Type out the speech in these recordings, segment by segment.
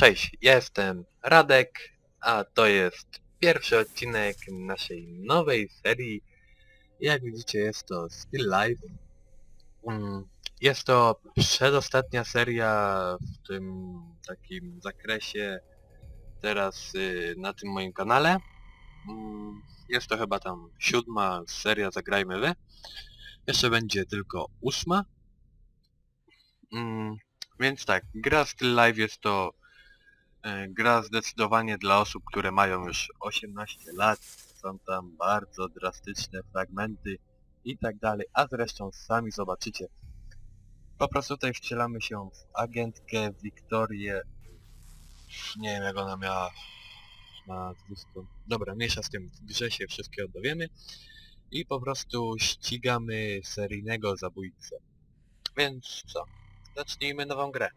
Cześć, ja jestem Radek, a to jest pierwszy odcinek naszej nowej serii. Jak widzicie jest to Still Life. Mm, Jest to przedostatnia seria w tym takim zakresie teraz y, na tym moim kanale. Mm, Jest to chyba tam siódma seria Zagrajmy Wy. Jeszcze będzie tylko ósma. Mm, Więc tak, gra Still Life jest to e, gra zdecydowanie dla osób, które mają już 18 lat. Są tam bardzo drastyczne fragmenty i tak dalej, a zresztą sami zobaczycie. Po prostu tutaj wcielamy się w agentkę Wiktorię. Nie wiem jak ona miała nazwisko. Dobra, mniejsza z tym, w grze się wszystkiego dowiemy. I po prostu ścigamy seryjnego zabójcę. Więc co? Zacznijmy nową grę.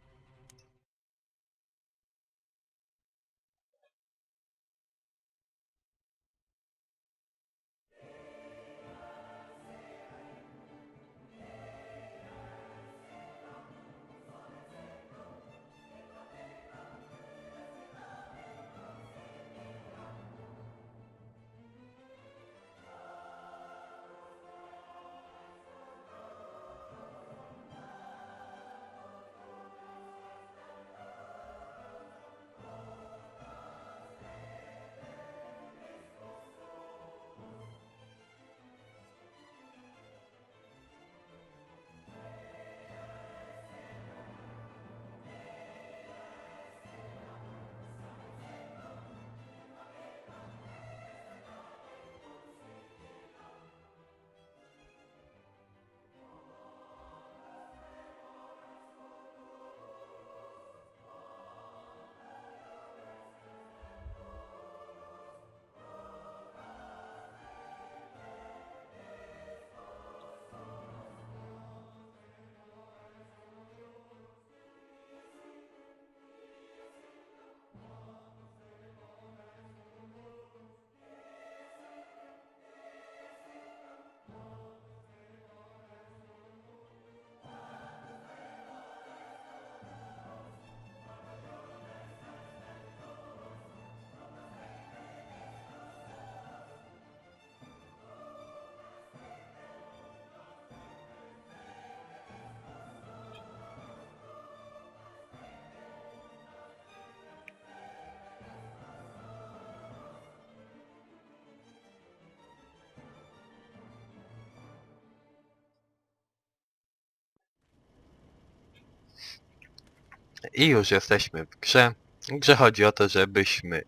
I już jesteśmy w grze. W grze chodzi o to, żebyśmy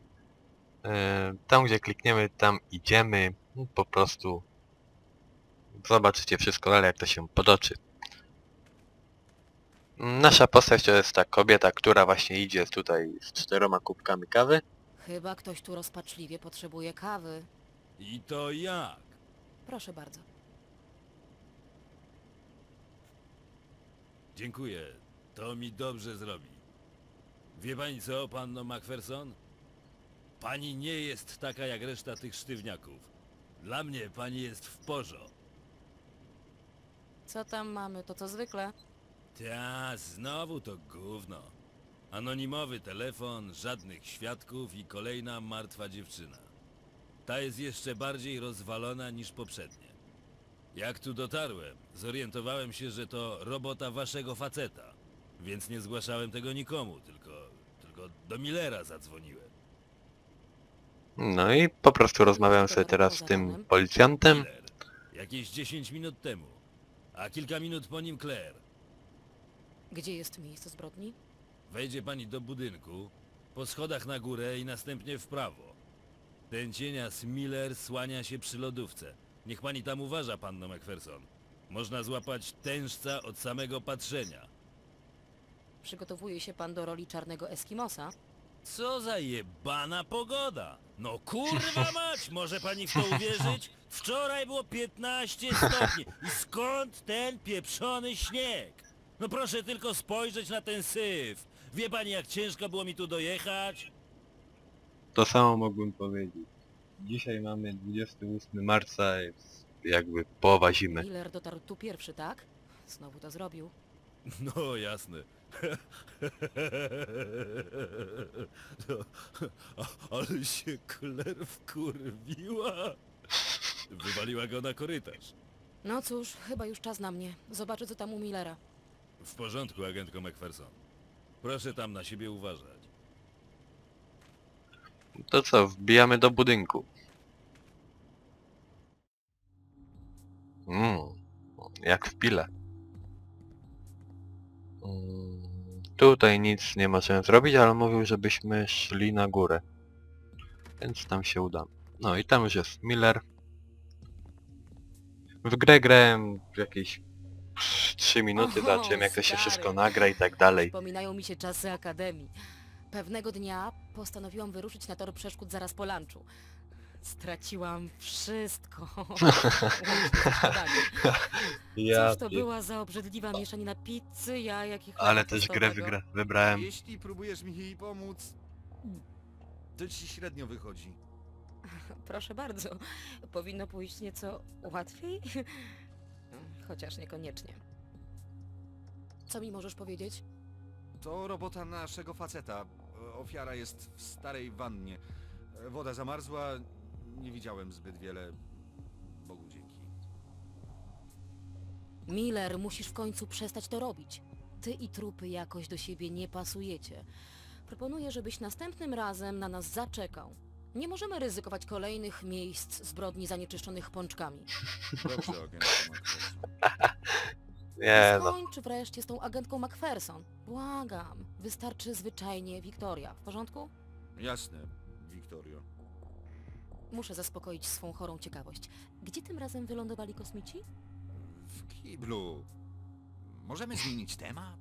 e, tam gdzie klikniemy, tam idziemy. No, Po prostu zobaczycie wszystko dalej jak to się potoczy. Nasza postać to jest ta kobieta, która właśnie idzie tutaj z czteroma kubkami kawy. Chyba ktoś tu rozpaczliwie potrzebuje kawy. I to jak? Proszę bardzo. Dziękuję. To mi dobrze zrobi. Wie pani co, panno Macpherson? Pani nie jest taka jak reszta tych sztywniaków. Dla mnie pani jest w porzo. Co tam mamy? To co zwykle? Ta, znowu to gówno. Anonimowy telefon, żadnych świadków i kolejna martwa dziewczyna. Ta jest jeszcze bardziej rozwalona niż poprzednie. Jak tu dotarłem, zorientowałem się, że to robota waszego faceta, więc nie zgłaszałem tego nikomu, tylko, tylko do Millera zadzwoniłem. No i po prostu rozmawiam sobie teraz z tym policjantem. Miller, jakieś 10 minut temu, a kilka minut po nim Claire. Gdzie jest miejsce zbrodni? Wejdzie pani do budynku, po schodach na górę i następnie w prawo. Ten cienias Miller słania się przy lodówce. Niech pani tam uważa, panno Macpherson. Można złapać tężca od samego patrzenia. Przygotowuje się pan do roli czarnego Eskimosa? Co za jebana pogoda! No kurwa mać, może pani w to uwierzyć? Wczoraj było 15 stopni. I skąd ten pieprzony śnieg? No proszę tylko spojrzeć na ten syf. Wie pani jak ciężko było mi tu dojechać? To samo mógłbym powiedzieć. Dzisiaj mamy 28 marca, jest jakby połowa zimy. Miller dotarł tu pierwszy, tak? Znowu to zrobił. No jasne. No, a- ale się Kler wkurwiła. Wywaliła go na korytarz. No cóż, chyba już czas na mnie. Zobaczę, co tam u Millera. W porządku, agentko McPherson. Proszę tam na siebie uważać. To co, wbijamy do budynku. Mm, jak w pile. Mm, tutaj nic nie możemy zrobić, ale mówił, żebyśmy szli na górę. Więc tam się uda. No i tam już jest Miller. W grę grałem jakieś 3 minuty, Oho, zobaczyłem jak to się stary. wszystko nagra i tak dalej. Przypominają mi się czasy akademii. Pewnego dnia postanowiłam wyruszyć na tor przeszkód zaraz po lunchu. Straciłam wszystko. Śniadaniem. Cóż to była za obrzydliwa mieszanina pizzy, jajek i chleba Ale też grę wygra wybrałem. Jeśli próbujesz mi jej pomóc, to ci średnio wychodzi. Proszę bardzo. Powinno pójść nieco łatwiej? Chociaż niekoniecznie. Co mi możesz powiedzieć? To robota naszego faceta. Ofiara jest w starej wannie. Woda zamarzła, nie widziałem zbyt wiele. Bogu dzięki. Miller, musisz w końcu przestać to robić. Ty i trupy jakoś do siebie nie pasujecie. Proponuję, żebyś następnym razem na nas zaczekał. Nie możemy ryzykować kolejnych miejsc zbrodni zanieczyszczonych pączkami. Dobrze, agent McPherson. Nie no. Skończ wreszcie z tą agentką Macpherson. Błagam. Wystarczy zwyczajnie Wiktoria. W porządku? Jasne, Wiktorio. Muszę zaspokoić swą chorą ciekawość. Gdzie tym razem wylądowali kosmici? W kiblu. Możemy zmienić temat?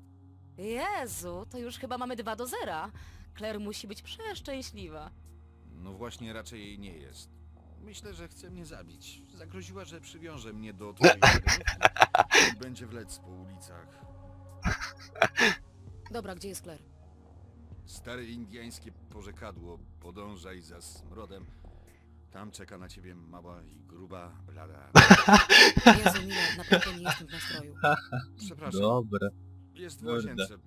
Jezu, to już chyba mamy dwa do zera. Claire musi być przeszczęśliwa. No właśnie, raczej jej nie jest. Myślę, że chce mnie zabić. Zagroziła, że przywiąże mnie do twojej i będzie wlec po ulicach. Dobra, gdzie jest Claire? Stare indiańskie porzekadło, podążaj za smrodem. Tam czeka na ciebie mała i gruba, blada. Jezu, Miller, naprawdę nie jestem w nastroju. Przepraszam, Dobre. jest w kurde. łazience.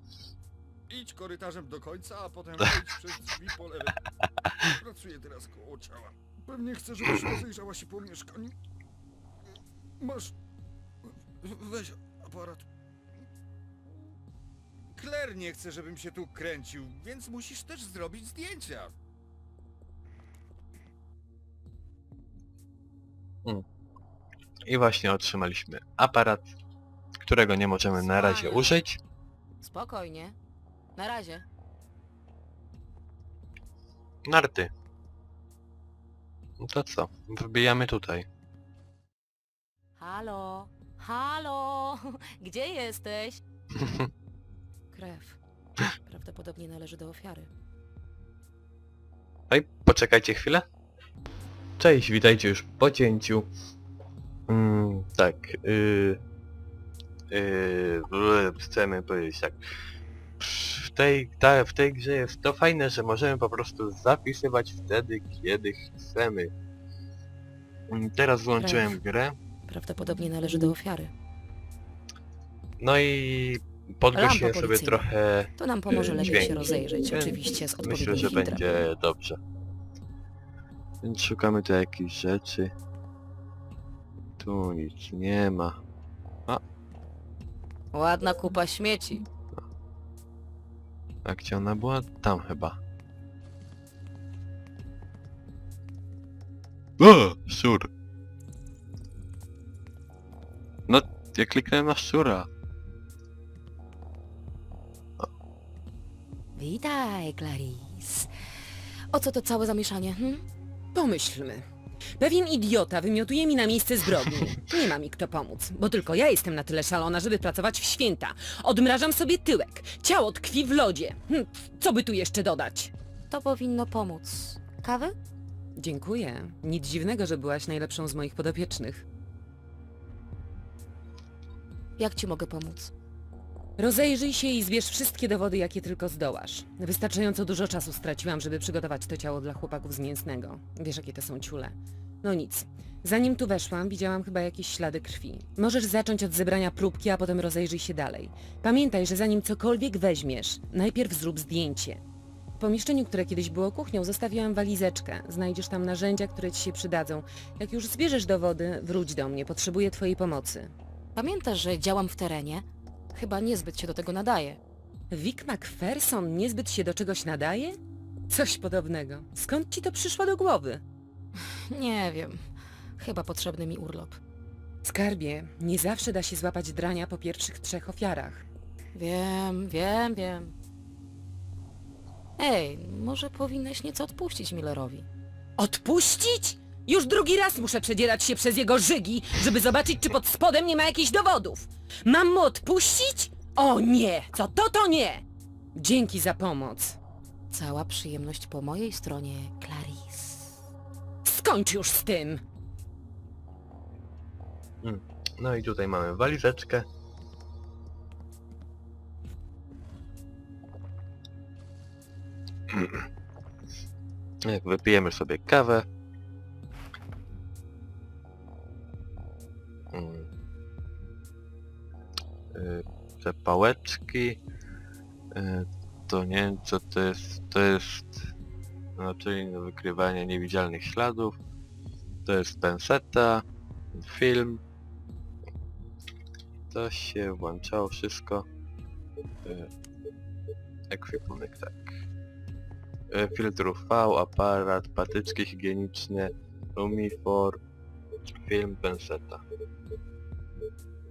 Idź korytarzem do końca, a potem wejdź przez drzwi po lewej. Pracuję teraz koło ciała. Pewnie chcę, żebyś rozejrzała się po mieszkaniu. Masz... Weź aparat. Claire nie chce, żebym się tu kręcił, więc musisz też zrobić zdjęcia. I właśnie otrzymaliśmy aparat, którego nie możemy na razie Wspaniale. użyć. Spokojnie. Na razie. Narty. No to co? Wbijamy tutaj. Halo? Halo? Gdzie jesteś? Krew. Prawdopodobnie należy do ofiary. Oj, poczekajcie chwilę. Cześć, witajcie już po cięciu. Mm, tak, yy, yy, chcemy powiedzieć tak. W tej, ta, w tej grze jest to fajne, że możemy po prostu zapisywać wtedy, kiedy chcemy. Mm, Teraz włączyłem grę, Prawdopodobnie należy do ofiary. no i podgłosiłem Lampa sobie policyjna. trochę To nam pomoże lepiej Dźwięki. się rozejrzeć, oczywiście z Myślę, że filtrem. będzie dobrze. Więc szukamy tu jakichś rzeczy. Tu nic nie ma. Ładna kupa śmieci. A gdzie ona była? Tam chyba. O! Szczur! No, ja kliknąłem na szczura. Witaj, Clarice. O co to całe zamieszanie, hm? Pomyślmy. Pewien idiota wymiotuje mi na miejsce zbrodni. Nie ma mi kto pomóc, bo tylko ja jestem na tyle szalona, żeby pracować w święta. Odmrażam sobie tyłek. Ciało tkwi w lodzie. Hm, co by tu jeszcze dodać? To powinno pomóc. Kawy? Dziękuję. Nic dziwnego, że byłaś najlepszą z moich podopiecznych. Jak ci mogę pomóc? Rozejrzyj się i zbierz wszystkie dowody, jakie tylko zdołasz. Wystarczająco dużo czasu straciłam, żeby przygotować to ciało dla chłopaków z mięsnego. Wiesz, jakie to są ciule. No nic. Zanim tu weszłam, widziałam chyba jakieś ślady krwi. Możesz zacząć od zebrania próbki, a potem rozejrzyj się dalej. Pamiętaj, że zanim cokolwiek weźmiesz, najpierw zrób zdjęcie. W pomieszczeniu, które kiedyś było kuchnią, zostawiłam walizeczkę. Znajdziesz tam narzędzia, które ci się przydadzą. Jak już zbierzesz dowody, wróć do mnie. Potrzebuję twojej pomocy. Pamiętasz, że działam w terenie? Chyba niezbyt się do tego nadaje. Vic MacPherson niezbyt się do czegoś nadaje? Coś podobnego. Skąd ci to przyszło do głowy? Nie wiem. Chyba potrzebny mi urlop. Skarbie, nie zawsze da się złapać drania po pierwszych trzech ofiarach. Wiem, wiem, wiem. Ej, może powinnaś nieco odpuścić Millerowi. Odpuścić? Już drugi raz muszę przedzierać się przez jego żygi, żeby zobaczyć, czy pod spodem nie ma jakichś dowodów. Mam mu odpuścić? O nie! Co to, to nie! Dzięki za pomoc. Cała przyjemność po mojej stronie, Clarice. Skończ już z tym! No i tutaj mamy walizeczkę. Jak wypijemy sobie kawę. Te pałeczki. y, To nie wiem co to jest. To jest naczynie do wykrywania niewidzialnych śladów. To jest penseta. Film. To się włączało wszystko. E, Ekwipunek, tak. Filtr UV, aparat, patyczki higieniczne, Lumifor, film, penseta.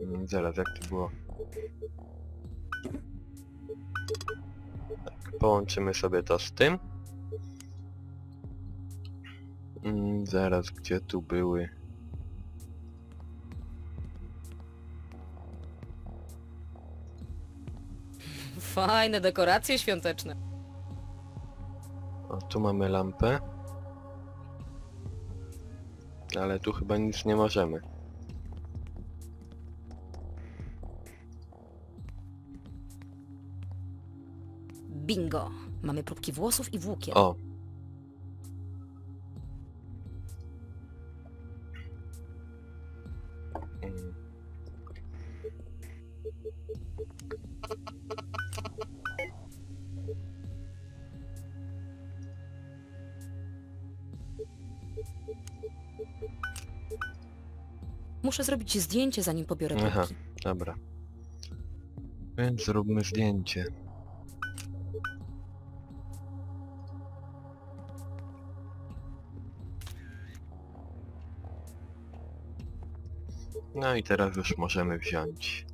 Mm, Zaraz, jak to było? Połączymy sobie to z tym. Mm, Zaraz, gdzie tu były? Fajne dekoracje świąteczne. O, tu mamy lampę. Ale tu chyba nic nie możemy. Bingo! Mamy próbki włosów i włókien. O! Mm. Muszę zrobić zdjęcie, zanim pobiorę Aha. próbki. Dobra. Więc zróbmy zdjęcie. No i teraz już możemy wziąć.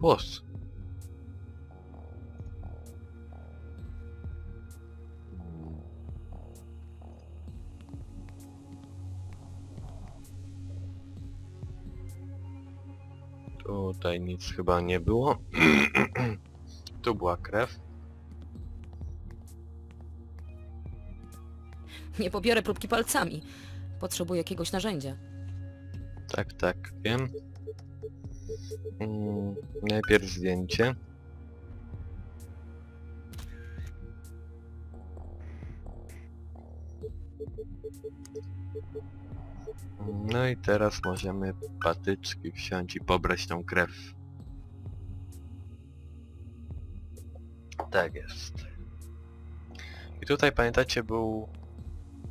Włos. Tutaj nic chyba nie było. tu była krew. Nie pobiorę próbki palcami. Potrzebuję jakiegoś narzędzia. Tak, tak, wiem. Mm, najpierw zdjęcie. No i teraz możemy patyczki wziąć i pobrać tą krew. Tak jest. I tutaj pamiętacie był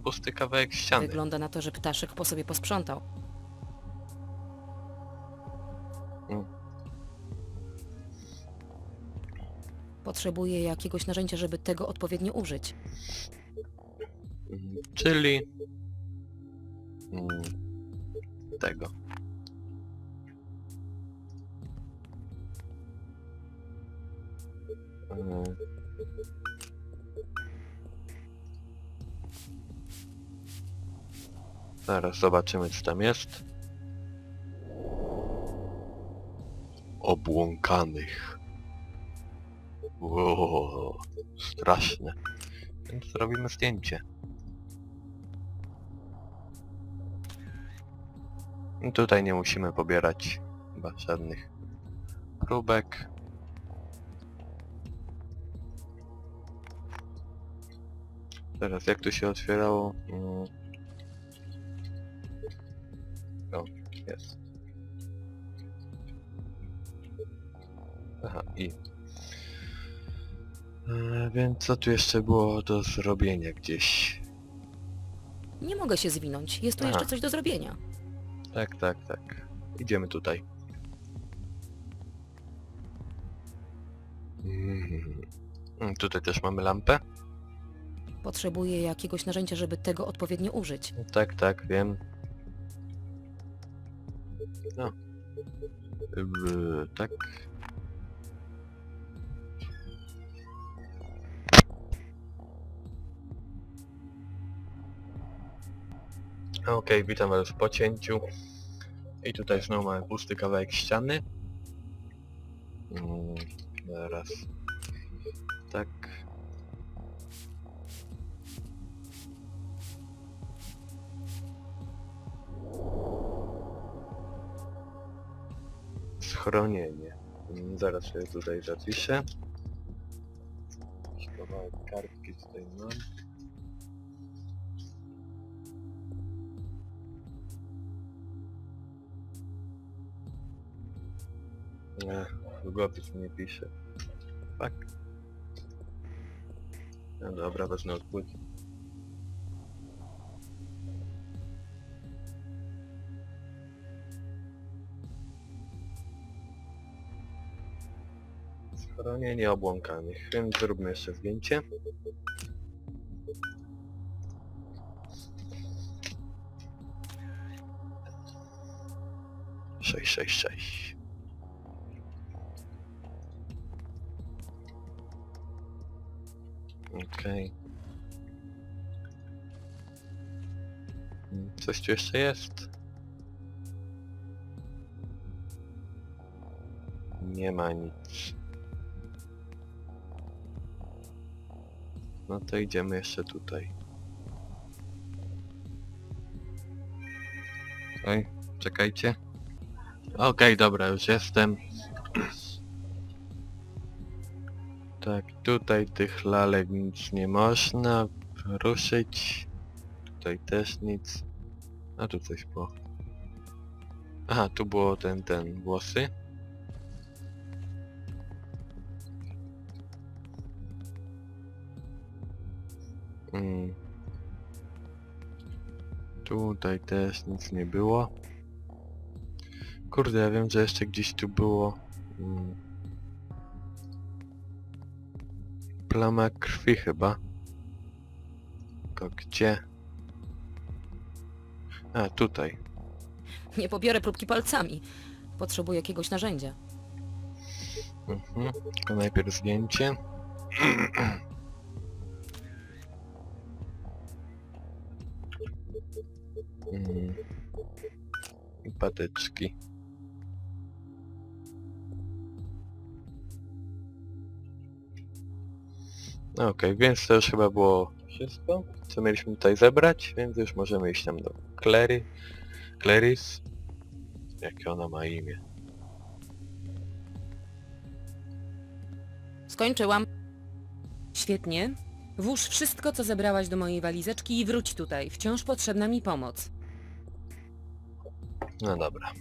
pusty kawałek ściany. Wygląda na to, że ptaszek po sobie posprzątał. Mm. Potrzebuję jakiegoś narzędzia, żeby tego odpowiednio użyć. Mm, Czyli mm, tego. Mm. Zaraz zobaczymy co tam jest. Obłąkanych. Wow, straszne. Więc zrobimy zdjęcie. I tutaj nie musimy pobierać chyba żadnych próbek. Teraz jak tu się otwierało? Mm. Jest. Aha, i... E, więc co tu jeszcze było do zrobienia gdzieś? Nie mogę się zwinąć. Jest tu Aha. jeszcze coś do zrobienia. Tak, tak, tak. Idziemy tutaj. Mhm. Mm, Tutaj też mamy lampę. Potrzebuję jakiegoś narzędzia, żeby tego odpowiednio użyć. Tak, tak, wiem. No. Yy, tak. Okej, witam was po cięciu. I tutaj znowu mamy pusty kawałek ściany. Mm, zaraz. Schronienie. Mm, Zaraz sobie tutaj zapiszę. Kawałek kartki tutaj mam. Nie, długopis nie pisze. Fuck. No dobra, wezmę odpłyt. Schronienie obłąkanych, więc zróbmy jeszcze zdjęcie. Sześć, sześć, sześć. Okej. Mm, Coś tu jeszcze jest? Nie ma nic. No to idziemy jeszcze tutaj. Oj, czekajcie. Okej, dobra, już jestem. Tak, tutaj tych lalek nic nie można ruszyć. Tutaj też nic. A tu coś było. Aha, tu było ten, ten, włosy. Mm. Tutaj też nic nie było. Kurde, ja wiem, że jeszcze gdzieś tu było... Mm. Plama krwi chyba. Tylko gdzie? A, tutaj. Nie pobiorę próbki palcami. Potrzebuję jakiegoś narzędzia. Mhm. Najpierw zdjęcie. Mm. Patyczki. No Okej, więc to już chyba było wszystko, co mieliśmy tutaj zebrać, więc już możemy iść tam do Clary. Clarice. Jakie ona ma imię? Skończyłam. Świetnie. Włóż wszystko, co zebrałaś do mojej walizeczki i wróć tutaj. Wciąż potrzebna mi pomoc. No dobra.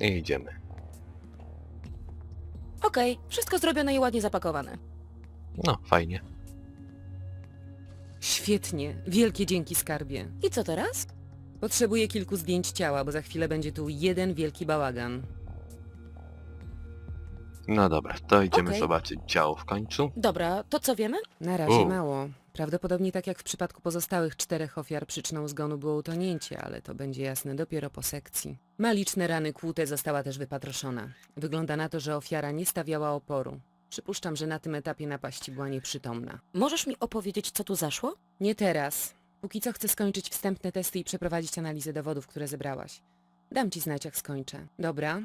I idziemy. Okej, wszystko zrobione i ładnie zapakowane. No, fajnie. Świetnie. Wielkie dzięki, skarbie. I co teraz? Potrzebuję kilku zdjęć ciała, bo za chwilę będzie tu jeden wielki bałagan. No dobra, to idziemy Okej. zobaczyć ciało w końcu. Dobra, to co wiemy? Na razie U. mało. Prawdopodobnie tak jak w przypadku pozostałych czterech ofiar przyczyną zgonu było utonięcie, ale to będzie jasne dopiero po sekcji. Ma liczne rany kłute, została też wypatroszona. Wygląda na to, że ofiara nie stawiała oporu. Przypuszczam, że na tym etapie napaści była nieprzytomna. Możesz mi opowiedzieć, co tu zaszło? Nie teraz. Póki co chcę skończyć wstępne testy i przeprowadzić analizę dowodów, które zebrałaś. Dam ci znać, jak skończę. Dobra?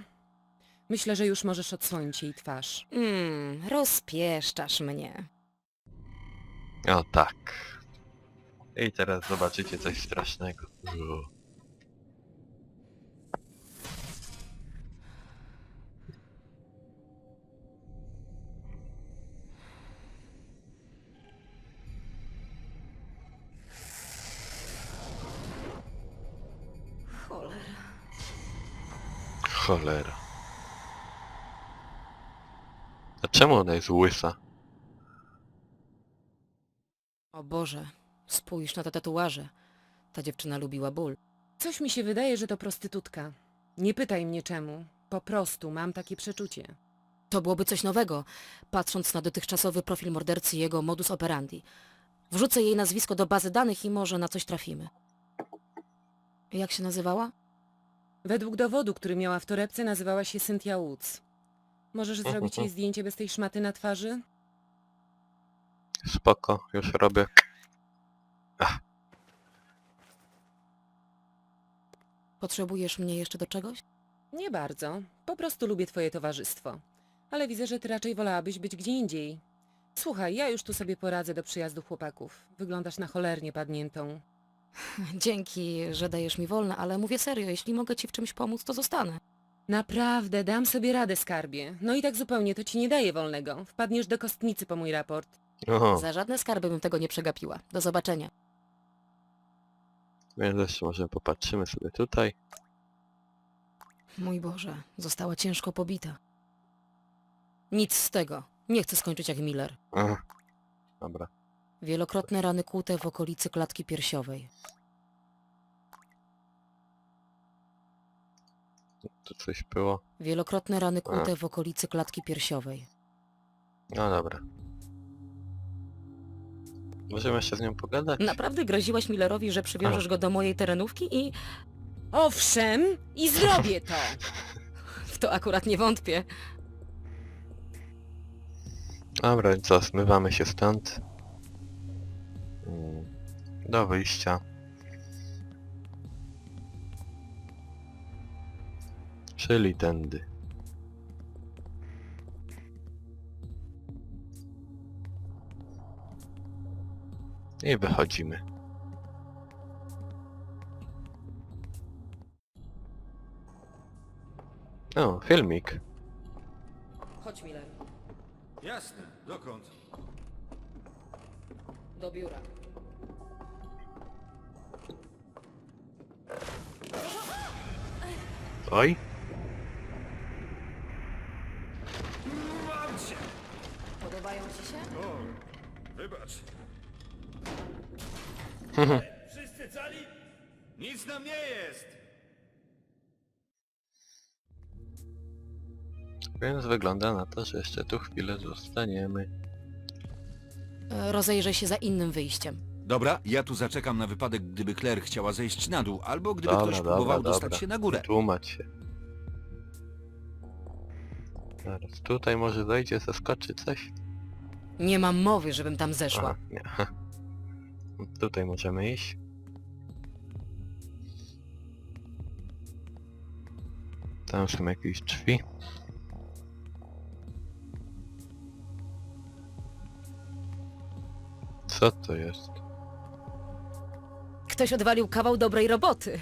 Myślę, że już możesz odsłonić jej twarz. Mm, rozpieszczasz mnie. O tak. I teraz zobaczycie coś strasznego. Uuu. Cholera. Cholera. Czemu ona jest łysa? O Boże, spójrz na te tatuaże. Ta dziewczyna lubiła ból. Coś mi się wydaje, że to prostytutka. Nie pytaj mnie czemu. Po prostu mam takie przeczucie. To byłoby coś nowego, patrząc na dotychczasowy profil mordercy i jego modus operandi. Wrzucę jej nazwisko do bazy danych i może na coś trafimy. Jak się nazywała? Według dowodu, który miała w torebce, nazywała się Cynthia Woods. Możesz zrobić jej zdjęcie bez tej szmaty na twarzy? Spoko, już robię. Potrzebujesz mnie jeszcze do czegoś? Nie bardzo. Po prostu lubię twoje towarzystwo. Ale widzę, że ty raczej wolałabyś być gdzie indziej. Słuchaj, ja już tu sobie poradzę do przyjazdu chłopaków. Wyglądasz na cholernie padniętą. Dzięki, że dajesz mi wolne, ale mówię serio, jeśli mogę ci w czymś pomóc, to zostanę. Naprawdę, dam sobie radę, skarbie. No i tak zupełnie to ci nie daje wolnego. Wpadniesz do kostnicy po mój raport. Oho, Za żadne skarby bym tego nie przegapiła. Do zobaczenia. więc jeszcze może popatrzymy sobie tutaj. Mój Boże, została ciężko pobita. Nic z tego. Nie chcę skończyć jak Miller. Aha. Dobra. Wielokrotne rany kłute w okolicy klatki piersiowej. Tu coś było. Wielokrotne rany kłute w okolicy klatki piersiowej. No dobra. Możemy jeszcze z nią pogadać? Naprawdę groziłaś Millerowi, że przywiążesz go do mojej terenówki i Owszem, i zrobię to! w to akurat nie wątpię. Dobra, co, zmywamy się stąd. Mm, Do wyjścia. Czyli tędy. I wychodzimy. O, filmik. Chodź, Miller. Jasne, dokąd? Do biura. Oj. Mam cię! Podobają ci się? O, wybacz. Wszyscy cali? Nic nam nie jest! Więc wygląda na to, że jeszcze tu chwilę zostaniemy. E, Rozejrzę się za innym wyjściem. Dobra, ja tu zaczekam na wypadek, gdyby Claire chciała zejść na dół, albo gdyby Dobra, ktoś dobra, próbował dobra. dostać się na górę. Tłumacz się. Zaraz, tutaj może zejdzie, zaskoczy coś? Nie mam mowy, żebym tam A, zeszła. nie. Tutaj możemy iść. Tam są jakieś drzwi. Co to jest? Ktoś odwalił kawał dobrej roboty.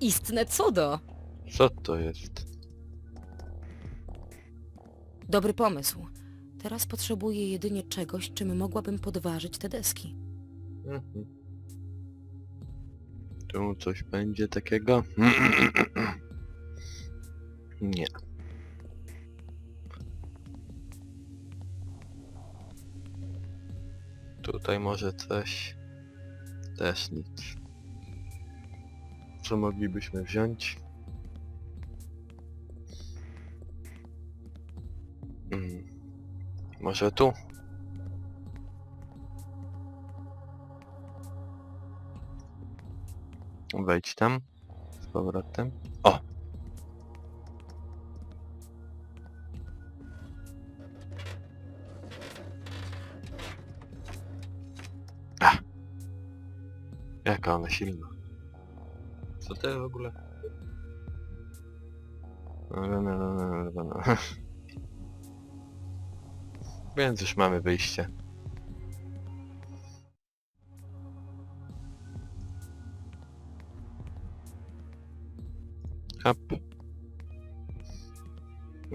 Istne cudo. Co to jest? Dobry pomysł. Teraz potrzebuję jedynie czegoś, czym mogłabym podważyć te deski. Mhm. Tu coś będzie takiego? Nie. Tutaj może coś? Też nic. Co moglibyśmy wziąć? Mm. Może tu? Wejdź tam. Z powrotem. O! A! Jaka ona silna. Co to jest w ogóle? No, no, no, no, no, no, no. Więc już mamy wyjście. Hop.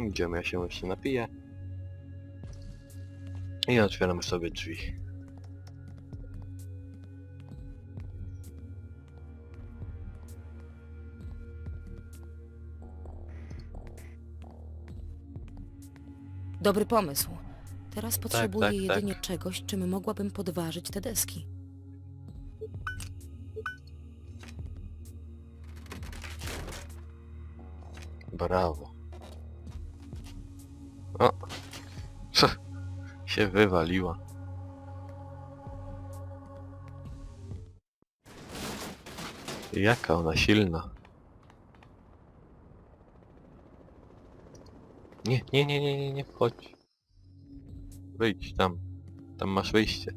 Idziemy, ja się jeszcze napiję. I otwieramy sobie drzwi. Dobry pomysł. Teraz potrzebuję tak, tak. jedynie czegoś, czym mogłabym podważyć te deski. Brawo. O! Co? Się wywaliła. Jaka ona silna. Nie, nie, nie, nie, nie, nie wchodź. Wyjdź tam. Tam masz wyjście.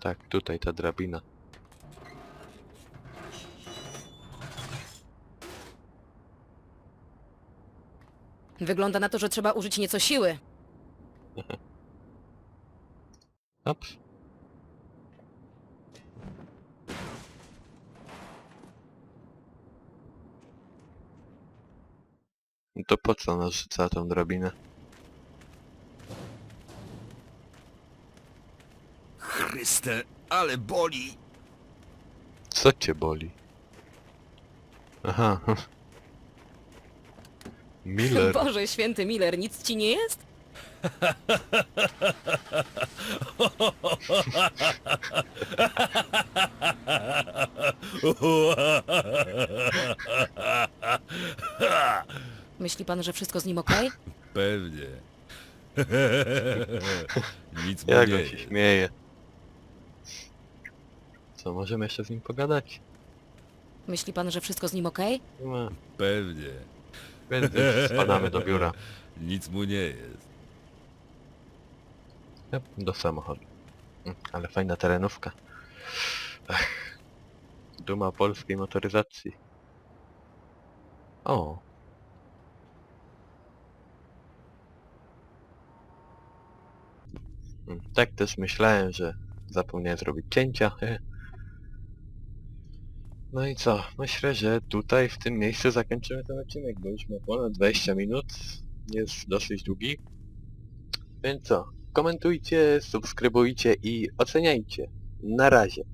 Tak, tutaj ta drabina. Wygląda na to, że trzeba użyć nieco siły. Ops. No To po co ona rzuca tą drabinę? Chryste, ale boli! Co cię boli? Aha. Miller. Boże święty Miller, nic ci nie jest? Myśli pan, że wszystko z nim okej? Pewnie. Nic mu Jak nie on się jest. śmieje. Co, możemy jeszcze z nim pogadać? Myśli pan, że wszystko z nim okej? No, Pewnie. więc spadamy do biura. Nic mu nie jest. Do samochodu. Mm, Ale fajna terenówka. Ech. Duma polskiej motoryzacji. O. Tak też myślałem, że zapomniałem zrobić cięcia. No i co? Myślę, że tutaj w tym miejscu zakończymy ten odcinek, bo już ma ponad 20 minut. Jest dosyć długi. Więc co? Komentujcie, subskrybujcie i oceniajcie. Na razie.